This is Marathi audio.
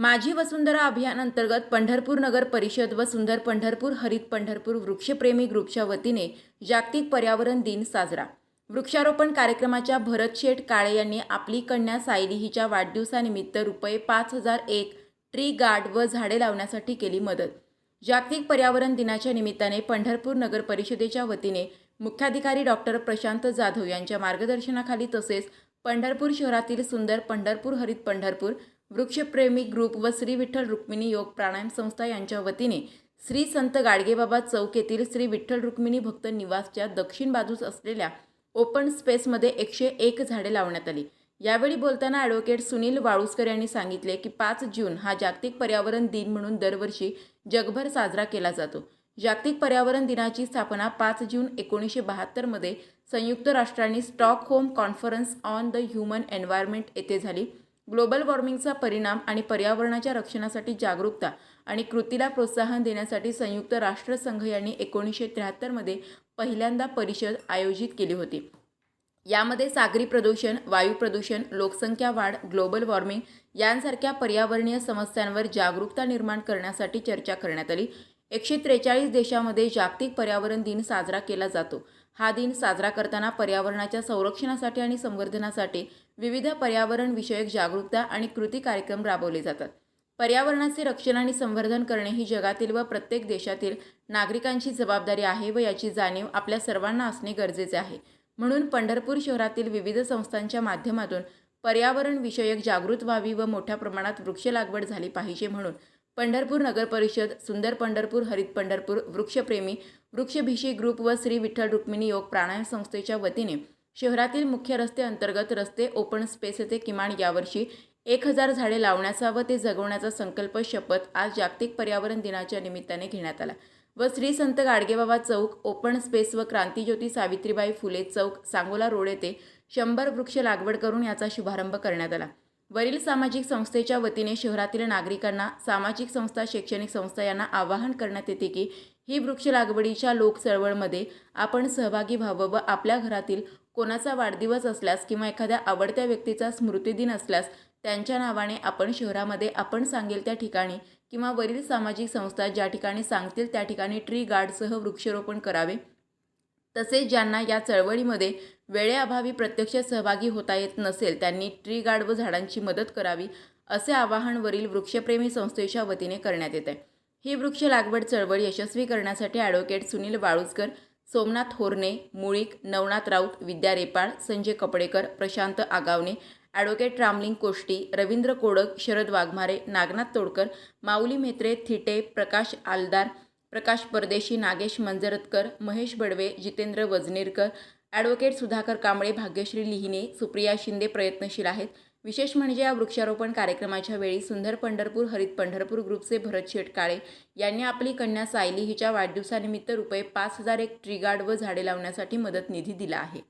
माझी वसुंधरा अभियानांतर्गत पंढरपूर नगर परिषद व सुंदर पंढरपूर हरित पंढरपूर वृक्षप्रेमी ग्रुपच्या वतीने जागतिक पर्यावरण दिन साजरा. वृक्षारोपण कार्यक्रमाच्या भरत शेठ काळे यांनी आपली कन्या सायली हिच्या वाढदिवसानिमित्त रुपये पाच हजार एक ट्री गार्ड व झाडे लावण्यासाठी केली मदत. जागतिक पर्यावरण दिनाच्या निमित्ताने पंढरपूर नगर परिषदेच्या वतीने मुख्याधिकारी डॉक्टर प्रशांत जाधव यांच्या मार्गदर्शनाखाली तसेच पंढरपूर शहरातील सुंदर पंढरपूर हरित पंढरपूर वृक्षप्रेमी ग्रुप व श्री विठ्ठल रुक्मिणी योग प्राणायाम संस्था यांच्या वतीने श्री संत गाडगेबाबा चौक येथील श्री विठ्ठल रुक्मिणी भक्त निवासच्या दक्षिण बाजूस असलेल्या ओपन स्पेसमध्ये एकशे एक झाडे लावण्यात आली. यावेळी बोलताना ॲडव्होकेट सुनील वाळुसकर यांनी सांगितले की पाच जून हा जागतिक पर्यावरण दिन म्हणून दरवर्षी जगभर साजरा केला जातो. जागतिक पर्यावरण दिनाची स्थापना पाच जून एकोणीसशे बहात्तरमध्ये संयुक्त राष्ट्रांनी Stockholm conference on the human environment येथे झाली. ग्लोबल वॉर्मिंगचा परिणाम आणि पर्यावरणाच्या रक्षणासाठी जागरूकता आणि कृतीला प्रोत्साहन देण्यासाठी संयुक्त राष्ट्रसंघ यांनी एकोणीसशे त्र्याहत्तरमध्ये पहिल्यांदा परिषद आयोजित केली होती. यामध्ये सागरी प्रदूषण वायू प्रदूषण लोकसंख्या वाढ ग्लोबल वॉर्मिंग यांसारख्या पर्यावरणीय समस्यांवर जागरूकता निर्माण करण्यासाठी चर्चा करण्यात आली. एकशे त्रेचाळीस देशामध्ये जागतिक पर्यावरण दिन साजरा केला जातो. हा दिन साजरा करताना पर्यावरणाच्या संरक्षणासाठी आणि संवर्धनासाठी विविध पर्यावरण विषयक जागरूकता आणि कृती कार्यक्रम राबवले जातात. पर्यावरणाचे रक्षण आणि संवर्धन करणे ही जगातील व प्रत्येक देशातील नागरिकांची जबाबदारी आहे व याची जाणीव आपल्या सर्वांना असणे गरजेचे आहे. म्हणून पंढरपूर शहरातील विविध संस्थांच्या माध्यमातून पर्यावरण विषयक जागृत व्हावी व मोठ्या प्रमाणात वृक्ष लागवड झाली पाहिजे म्हणून पंढरपूर नगर परिषद सुंदर पंढरपूर हरित पंढरपूर वृक्षप्रेमी वृक्षभिषी ग्रुप व श्री विठ्ठल रुक्मिणी योग प्राणायाम संस्थेच्या वतीने शहरातील मुख्य रस्ते अंतर्गत रस्ते ओपन स्पेस येथे किमान यावर्षी एक हजार झाडे लावण्याचा व ते जगवण्याचा संकल्प शपथ आज जागतिक पर्यावरण दिनाच्या निमित्ताने घेण्यात आला. व श्री संत गाडगेबाबा चौक ओपन स्पेस व क्रांतीज्योती सावित्रीबाई फुले चौक सांगोला रोड येथे शंभर वृक्ष लागवड करून याचा शुभारंभ करण्यात आला. वरील सामाजिक संस्थेच्या वतीने शहरातील नागरिकांना सामाजिक संस्था शैक्षणिक संस्था यांना आवाहन करण्यात येते की ही वृक्ष लागवडीच्या लोक चळवळमध्ये आपण सहभागी व्हावं व आपल्या घरातील कोणाचा वाढदिवस असल्यास किंवा एखाद्या आवडत्या व्यक्तीचा स्मृतिदिन असल्यास त्यांच्या नावाने आपण शहरामध्ये आपण सांगेल त्या ठिकाणी किंवा वरील सामाजिक संस्था ज्या ठिकाणी सांगतील त्या ठिकाणी ट्री गार्डसह वृक्षारोपण करावे. तसेच ज्यांना या चळवळीमध्ये वेळेअभावी प्रत्यक्ष सहभागी होता येत नसेल त्यांनी ट्री गार्ड व झाडांची मदत करावी असे आवाहन वरील वृक्षप्रेमी संस्थेच्या वतीने करण्यात येत. आहे ही वृक्ष लागवड चळवळ यशस्वी करण्यासाठी advocate Sunil Waluskar Somnath Horne Mulik Navnath Raut Vidya Repal Sanjay Kapdekar Prashant Agawane advocate Ramling Koshti Ravindra Kodak Sharad Waghmare Nagnath Todkar Mauli Mhetre Thite Prakash Aldar Prakash Pardeshi Nagesh Manjaratkar Mahesh Badve Jitendra Wajnerkar advocate Sudhakar Kamble Bhagyashree Lihine Supriya Shinde प्रयत्नशील आहेत. विशेष म्हणजे या वृक्षारोपण कार्यक्रमाच्या वेळी सुंदर पंढरपूर हरित पंढरपूर ग्रुपचे भरत शेठ काळे यांनी आपली कन्या सायली हिच्या वाढदिवसानिमित्त रुपये पाच हजार एक ट्रीगार्ड व झाडे लावण्यासाठी मदत निधी दिला आहे.